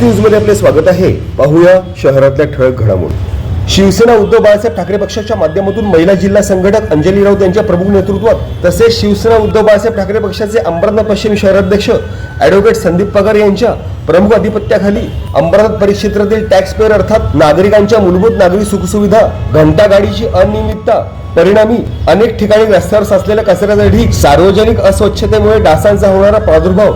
न्यूजमध्ये आपले स्वागत आहे. पाहूया शहरातल्या ठळक घडामोडी. शिवसेना उद्धव बाळासाहेब ठाकरे पक्षाच्या माध्यमातून महिला जिल्हा संघटक अंजली राऊत यांच्या प्रमुख नेतृत्वात तसेच शिवसेना उद्धव बाळासाहेब ठाकरे पक्षाचे अंबरनाथ पश्चिम शहराध्यक्ष ॲडव्होकेट संदीप पगार यांच्या प्रमुख अधिपत्याखाली अंबरनाथ परिक्षेत्रातील टॅक्स पेअर अर्थात नागरिकांच्या मूलभूत नागरी सुखसुविधा घंटा गाडीची अनियमितता परिणामी अनेक ठिकाणी रस्त्यावर साचलेल्या कचऱ्यासाठी सार्वजनिक अस्वच्छतेमुळे डासांचा होणारा प्रादुर्भाव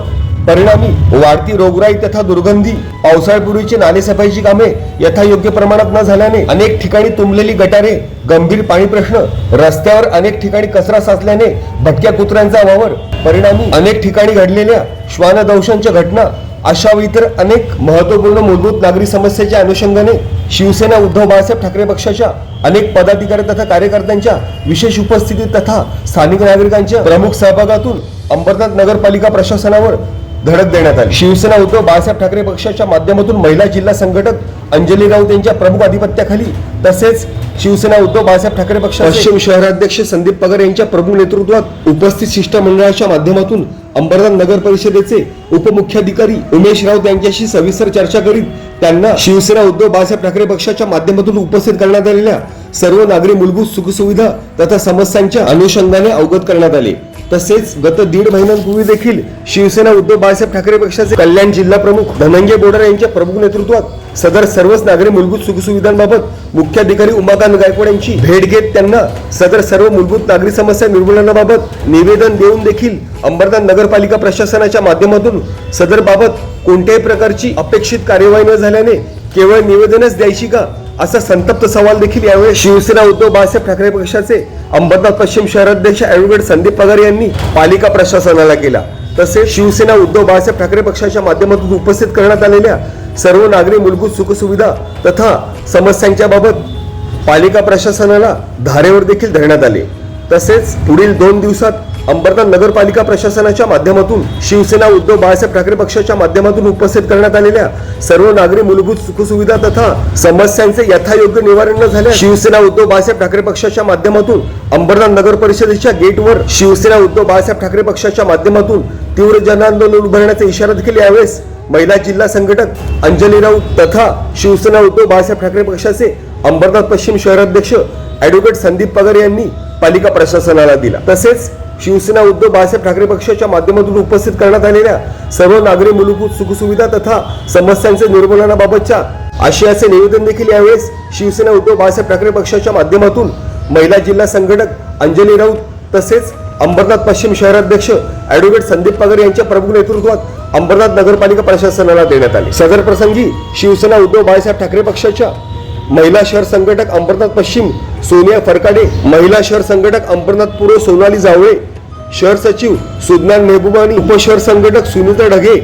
परिणामी वाढती रोगराई तथा दुर्गंधी पावसाळ्यापूर्वीची नालेसफाईची कामे यथायोग्य प्रमाणात न झाल्याने अनेक ठिकाणी तुंबलेली गटारे गंभीर पाणी प्रश्न रस्त्यावर अनेक ठिकाणी कचरा साचल्याने भटक्या कुत्र्यांचा वावर परिणामी अनेक ठिकाणी घडलेल्या श्वानदंशांच्या घटना अशा व इतर अनेक महत्त्वपूर्ण मूलभूत नागरी समस्येच्या अनुषंगाने शिवसेना उद्धव बाळासाहेब ठाकरे पक्षाच्या अनेक पदाधिकारी तथा कार्यकर्त्यांच्या विशेष उपस्थितीत तथा स्थानिक नागरिकांच्या प्रमुख सहभागातून अंबरनाथ नगरपालिका प्रशासनावर धडक देण्यात आली. शिवसेना उद्धव बाळासाहेब ठाकरे पक्षाच्या माध्यमातून महिला जिल्हा संघटक अंजली राऊत यांच्या प्रमुख अधिपत्याखाली तसेच शिवसेना उद्धव बाळासाहेब ठाकरे पक्ष पश्चिम शहराध्यक्ष संदीप पगार यांच्या प्रमुख नेतृत्वात उपस्थित शिष्टमंडळाच्या माध्यमातून अंबरनाथ नगर परिषदेचे उपमुख्याधिकारी उमेश राऊत यांच्याशी सविस्तर चर्चा करीत त्यांना शिवसेना उद्धव बाळासाहेब ठाकरे पक्षाच्या माध्यमातून उपस्थित करण्यात आलेल्या सर्व नागरी मूलभूत सुखसुविधा तथा समस्यांच्या अनुषंगाने अवगत करण्यात आले. तसेच गत दीड महिन्यांपूर्वी देखील शिवसेना उद्धव बाळासाहेब ठाकरे पक्षाचे कल्याण जिल्हा प्रमुख धनंजय बोडर यांच्या प्रमुख नेतृत्वात सदर सर्वच नागरी मूलभूत सुखसुविधांबाबत मुख्याधिकारी उमाकांत गायकवाड यांची भेट घेत त्यांना सदर सर्व मूलभूत नागरी समस्या निर्मूलनाबाबत निवेदन देऊन देखील अंबरनाथ नगरपालिका प्रशासनाच्या माध्यमातून सदर बाबत कोणत्याही प्रकारची अपेक्षित कार्यवाही न झाल्याने केवळ निवेदनच द्यायची का? असा संतप्त सवाल देखील यावेळी शिवसेना उद्धव बाळासाहेब ठाकरे पक्षाचे अंबरनाथ पश्चिम शहराध्यक्ष ॲडव्होकेट संदीप पगार यांनी पालिका प्रशासनाला केला. तसेच शिवसेना उद्धव बाळासाहेब ठाकरे पक्षाच्या माध्यमातून उपस्थित करण्यात आलेल्या सर्व नागरी मूलभूत सुखसुविधा तथा समस्यांच्या बाबत पालिका प्रशासनाला धारेवर देखील धरण्यात आले. तसेच पुढील दोन दिवसात अंबरनाथ नगरपालिका प्रशासनाच्या माध्यमातून शिवसेना उद्धव बाळासाहेब ठाकरे पक्षाच्या माध्यमातून उपस्थित करण्यात आलेल्या सर्व नागरी मूलभूत सुखसुविधा तथा समस्यांचे यथायोग्य निवारण न झाल्यास शिवसेना उद्धव बाळासाहेब ठाकरे पक्षाच्या माध्यमातून अंबरनाथ नगर परिषदेच्या गेटवर शिवसेना उद्धव बाळासाहेब ठाकरे पक्षाच्या माध्यमातून तीव्र जनांदोलन उभारण्याचा इशारा देखील यावेळेस महिला जिल्हा संघटक अंजली राऊत तथा शिवसेना उद्धव बाळासाहेब ठाकरे पक्षाचे अंबरनाथ पश्चिम शहराध्यक्ष ॲडव्होकेट संदीप पगार यांनी पालिका प्रशासनाला दिला. तसेच शिवसेना उद्धव बाळासाहेब ठाकरे पक्षाच्या माध्यमातून उपस्थित करण्यात आलेल्या सर्व नागरी मूलभूत सुखसुविधा तथा समस्यांचे निर्मूलनाबाबतच्या आशयाचे निवेदन देखील यावेळेस शिवसेना उद्धव बाळासाहेब ठाकरे पक्षाच्या माध्यमातून महिला जिल्हा संघटक अंजली राऊत तसेच अंबरनाथ पश्चिम शहराध्यक्ष ॲडव्होकेट संदीप पगार यांच्या प्रमुख नेतृत्वात अंबरनाथ नगरपालिका प्रशासनाला देण्यात आले. सदर प्रसंगी शिवसेना उद्धव बाळासाहेब ठाकरे पक्षाच्या महिला शहर संघटक अंबरनाथ पश्चिम सोनिया फरकाडे महिला शहर संघटक अंबरनाथ पूर्व सोनाली जावळे शहर सचिव सुज्ञान मेहबुबानी उपशहर संघटक सुनीता ढगे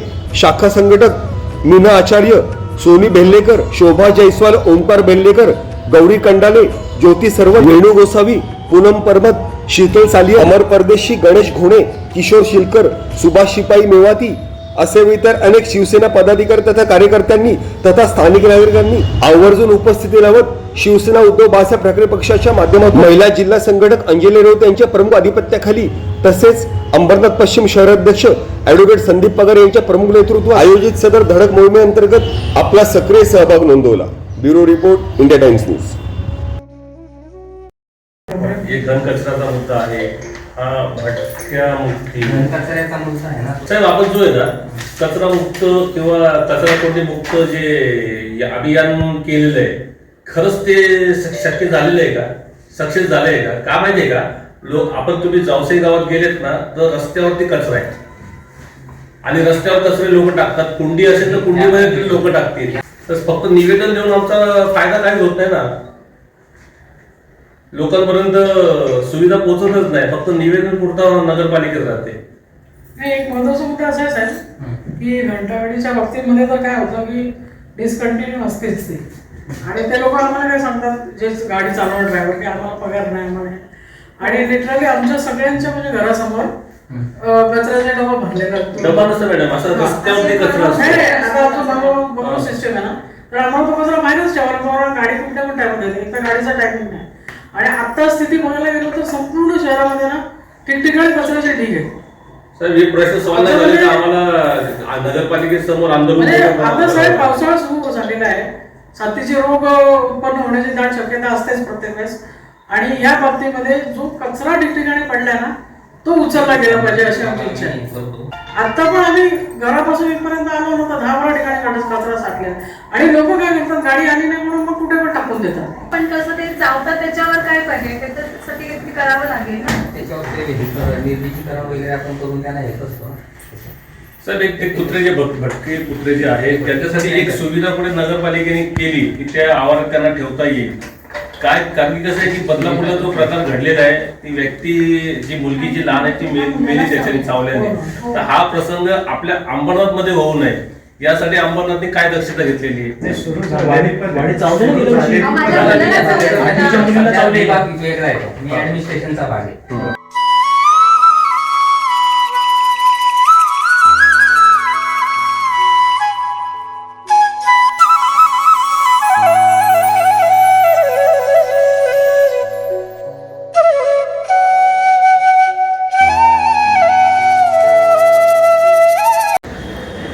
शाखा संघटक मीना आचार्य सोनी बेल्लेकर शोभा जयस्वाल ओंकार बेल्लेकर गौरी कंडाले ज्योती सर्व वेणू गोसावी पूनम परमत शीतल साली अमर परदेशी गणेश घोणे किशोर शिलकर सुभाष शिपाई मेवाती असे इतर अनेक शिवसेना पदाधिकारी तथा कार्यकर्त्यांनी तथा स्थानिक नागरिकांनी आवर्जून उपस्थिती लावत शिवसेना उद्धव बाळासाहेब ठाकरे पक्षाच्या माध्यमातून महिला जिल्हा संघटक अंजली राऊत यांच्या प्रमुख अधिपत्याखाली तसेच अंबरनाथ पश्चिम शहराध्यक्ष ॲडव्होकेट संदीप पगार यांच्या प्रमुख नेतृत्व आयोजित सदर धडक मोहिमेअंतर्गत आपला सक्रिय सहभाग नोंदवला. Bureau report India Times news. घनकचऱ्याचा मुद्दा आहे. हा भटक्या मुक्ती. कचऱ्याचा मुद्दा आहे ना साहेब आपण जो आहे ना कचरा मुक्त किंवा कचरा कोंडी मुक्त जे अभियान केलेलं आहे खरंच ते शक्य झालेलं आहे का? सक्सेस झालं आहे का? का माहिती आहे का? लोक आपण तुम्ही जावसाई गावात गेलेत ना तर रस्त्यावरती कचरा आहे. आणि रस्त्यावर कचरे लोक टाकतात. कुंडी असेल तर कुंडीमध्ये लोक टाकतील. तर फक्त निवेदन देऊन आमचा फायदा काही होत नाही ना. लोकांपर्यंत सुविधा पोहोचतच नाही. फक्त निवेदन पुरता नगरपालिकेत राहते. नाही एक महत्त्वाचा मुद्दा असा आहे साहेब की घंटागाडीच्या बाबतीमध्ये तर काय होतं की डिसकंटिन्यू असतेच ते. आणि ते लोक आम्हाला काय सांगतात जे गाडी चालवणार ड्रायव्हर की आम्हाला पगार नाही नाही. आणि लिटरली आमच्या सगळ्यांच्या म्हणजे घरासमोर कचऱ्याचे डबा भरलेला. डबा नसतो मॅडम, असं रस्त्यावरती असं- कचरा असतो. आता आमचं बरोबर बरोबर. सिस्टम आहे ना तर आम्हाला तो कचरा बाहेरच ठेवायला बरोबर गाडी कुठल्या पण टाकून देते एक तर गाडीचा टायमिंग नाही आणि आता स्थिती बघायला गेलो तर संपूर्ण शहरामध्ये ना ठिकठिकाणी कचऱ्याचे ढीग आहे साहेब हे प्रश्न सॉल्व्ह नाही झाले तर आम्हाला नगरपालिकेसमोर आंदोलन म्हणजे आता साहेब पावसाळा सुरू झालेला आहे साथीचे रोग उत्पन्न होण्याची दाट शक्यता असतेच प्रत्येक वेळेस. आणि या बाबतीमध्ये जो कचरा ठिकठिकाणी पडलाय ना तो उचलला गेला पाहिजे अशी आमची इच्छा आहे. आता पण आम्ही घरापासून इथपर्यंत आलो नव्हता दहा बारा ठिकाणी कचरा कचरा साठले आणि लोक काय करतात गाडी आली नाही म्हणून मग कुठे पण टाकून देतात. पण कसं ते चावतात त्याच्यावर काय पाहिजे त्याच्यासाठी करावं लागेल ना. त्याच्यावर ते निर्मितीकरण वगैरे आपण करून त्यांना येत असतो साहेब एक ते कुत्रे जे भट- भटके कुत्रे जे आहेत त्यांच्यासाठी एक सुविधा पुढे नगरपालिकेने केली की त्या आवारात त्यांना ठेवता येईल? काय कारण की कसं आहे की बदलापूरला जो प्रकार घडलेला आहे ती व्यक्ती जी मुलगी जी लहान आहे ती मेली मेली त्याच्याने चावल्याने. तर हा प्रसंग आपल्या अंबरनाथमध्ये होऊ नये. यासाठी अंबरनाथने काय दक्षता घेतलेली हा, चावलं. मी ऍडमिनिस्ट्रेशनचा भाग आहे.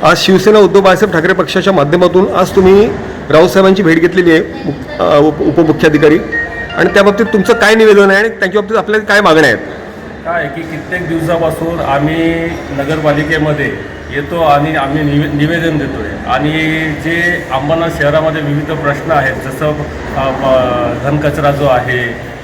आज शिवसेना उद्धव बाळासाहेब ठाकरे पक्षाच्या माध्यमातून आज तुम्ही राऊतसाहेबांची भेट घेतलेली आहे मुख- उप- उपमुख्याधिकारी. आणि त्या बाबतीत तुमचं काय निवेदन आहे आणि त्यांच्या बाबतीत आपल्याला काय मागण्या आहेत? काय की कित्येक दिवसापासून आम्ही नगरपालिकेमध्ये येतो आणि आम्ही निवे निवेदन देतो आहे आणि जे आम्हाला शहरामध्ये विविध प्रश्न आहेत जसं धनकचरा घनकचरा जो आहे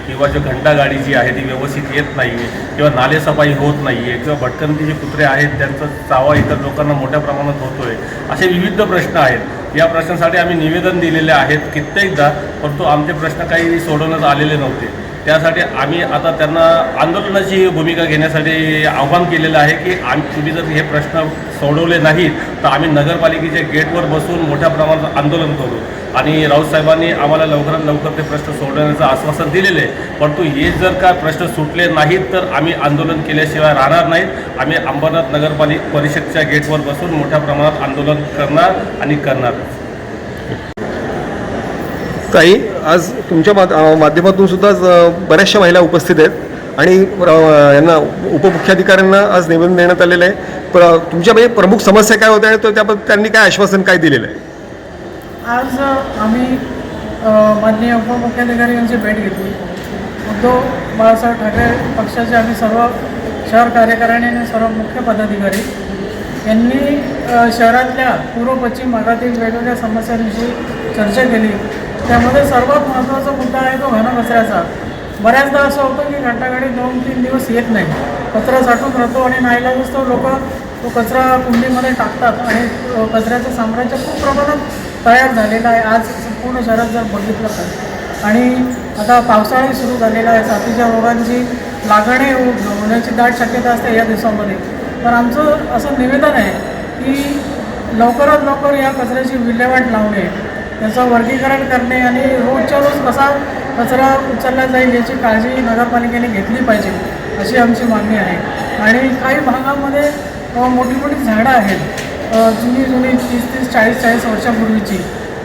किंवा जो घंटा गाडी जी आहे ती व्यवस्थित येत नाही आहे किंवा नालेसफाई होत नाही आहे किंवा भटकंती जे कुत्रे आहेत त्यांचा चावा इतर लोकांना मोठ्या प्रमाणात होतो आहे असे विविध प्रश्न आहेत. या प्रश्नासाठी आम्ही निवेदन दिलेले आहेत कित्येकदा परंतु आमचे प्रश्न काही सोडवण्यात आलेले नव्हते. त्यासाठी आम्ही आता त्यांना आंदोलनाची भूमिका घेण्यासाठी आव्हान केलेलं आहे की आम्ही तुम्ही जर हे प्रश्न सोडवले नाहीत तर आम्ही नगरपालिकेच्या गेटवर बसून मोठ्या प्रमाणात आंदोलन करू. आणि राऊतसाहेबांनी आम्हाला लवकरात लवकर ते प्रश्न सोडवण्याचं आश्वासन दिलेलं आहे. परंतु हे जर का प्रश्न सुटले नाहीत तर आम्ही आंदोलन केल्याशिवाय राहणार नाहीत. आम्ही अंबरनाथ नगरपालिका परिषदच्या गेटवर बसून मोठ्या प्रमाणात आंदोलन करणार आणि करणार. ताई आज तुमच्या माध्यमातून सुद्धा बऱ्याचशा महिला उपस्थित आहेत. आणि यांना उपमुख्याधिकाऱ्यांना आज निवेदन देण्यात आलेलं आहे. प्र तुमच्या म्हणजे प्रमुख समस्या काय होत्या आणि तो त्याबद्दल त्यांनी काय आश्वासन काय दिलेलं आहे? आज आम्ही माननीय उपमुख्याधिकारी यांची भेट घेतली. उद्धव बाळासाहेब ठाकरे पक्षाचे आम्ही सर्व शहर कार्यकारिणी आणि सर्व मुख्य पदाधिकारी. यांनी शहरातल्या पूर्व पश्चिम भागातील वेगवेगळ्या समस्यांविषयी चर्चा केली. त्यामध्ये सर्वात महत्त्वाचा मुद्दा आहे तो घनकचऱ्याचा. बऱ्याचदा असं होतं की घंटागाडी दोन तीन दिवस येत नाही. कचरा साठून राहतो आणि नाईलाजच तो लोक तो कचरा कुंडीमध्ये टाकतात आणि कचऱ्याचं साम्राज्य खूप प्रमाणात तयार झालेलं आहे. आज संपूर्ण शहरात जर बघितलं तर. आणि आता पावसाळाही सुरू झालेला आहे. साथीच्या रोगांची लागणे होण्याची दाट शक्यता असते या दिवसामध्ये. तर आमचं असं निवेदन आहे की लवकरात लवकर या कचऱ्याची विल्हेवाट लावणे त्याचं वर्गीकरण करणे आणि हो रोजच्या रोज कसा कचरा उचलला जाईल याची काळजी नगरपालिकेने घेतली पाहिजे अशी आमची मागणी आहे. आणि काही भागामध्ये मोठी मोठी झाडं आहेत. जुनी जुनी तीस तीस चाळीस चाळीस वर्षापूर्वीची.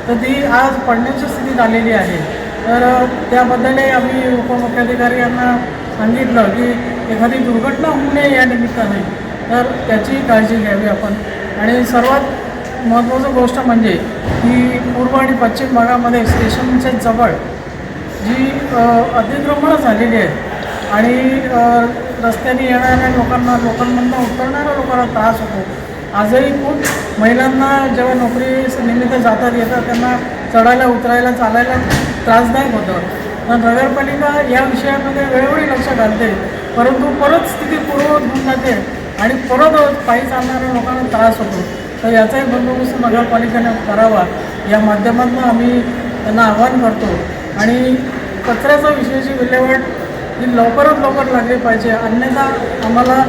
तर ती आज पडण्याची स्थितीत आलेली आहे. तर त्याबद्दलही आम्ही उपमुख्याधिकारी यांना सांगितलं की एखादी दुर्घटना होऊ नये या निमित्ताने. तर त्याची काळजी घ्यावी आपण. आणि सर्वात महत्त्वाचं गोष्ट म्हणजे की पूर्व आणि पश्चिम भागामध्ये स्टेशनच्या जवळ जी अतिक्रमणं झालेली आहेत आणि रस्त्याने येणाऱ्या लोकांना लोकांमधनं उतरणाऱ्या लोकांना त्रास होतो. आजही खूप महिलांना जेव्हा नोकरी निमित्त जातात येतात त्यांना चढायला उतरायला चालायला त्रासदायक होतं. तर नगरपालिका या विषयामध्ये वेळोवेळी लक्ष घालते. परंतु परत स्थिती पूर्ववत होऊन जाते. आणि परत पायी चालणाऱ्या लोकांना त्रास होतो. तर याचाही बंदोबस्त नगरपालिकेनं करावा. या माध्यमातून आम्ही त्यांना आवाहन करतो. आणि कचऱ्याचा विषयाची विल्हेवाट ही लवकरात लवकर लागली पाहिजे. अन्यथा आम्हाला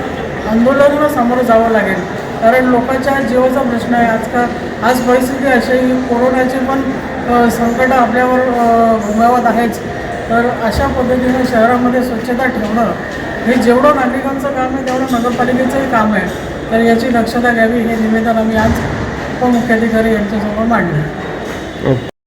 आंदोलनाला सामोरं जावं लागेल. कारण लोकांच्या जीवाचा प्रश्न आहे. आजकाल आज परिस्थिती अशी कोरोनाचे पण संकट आपल्यावर अ, भोगावत आहेच. तर अशा पद्धतीने शहरामध्ये स्वच्छता ठेवणं हे जेवढं नागरिकांचं काम आहे तेवढं नगरपालिकेचंही काम आहे. तर याची दक्षता घ्यावी हे निवेदन आम्ही आज उपमुख्याधिकारी यांच्यासमोर मांडले.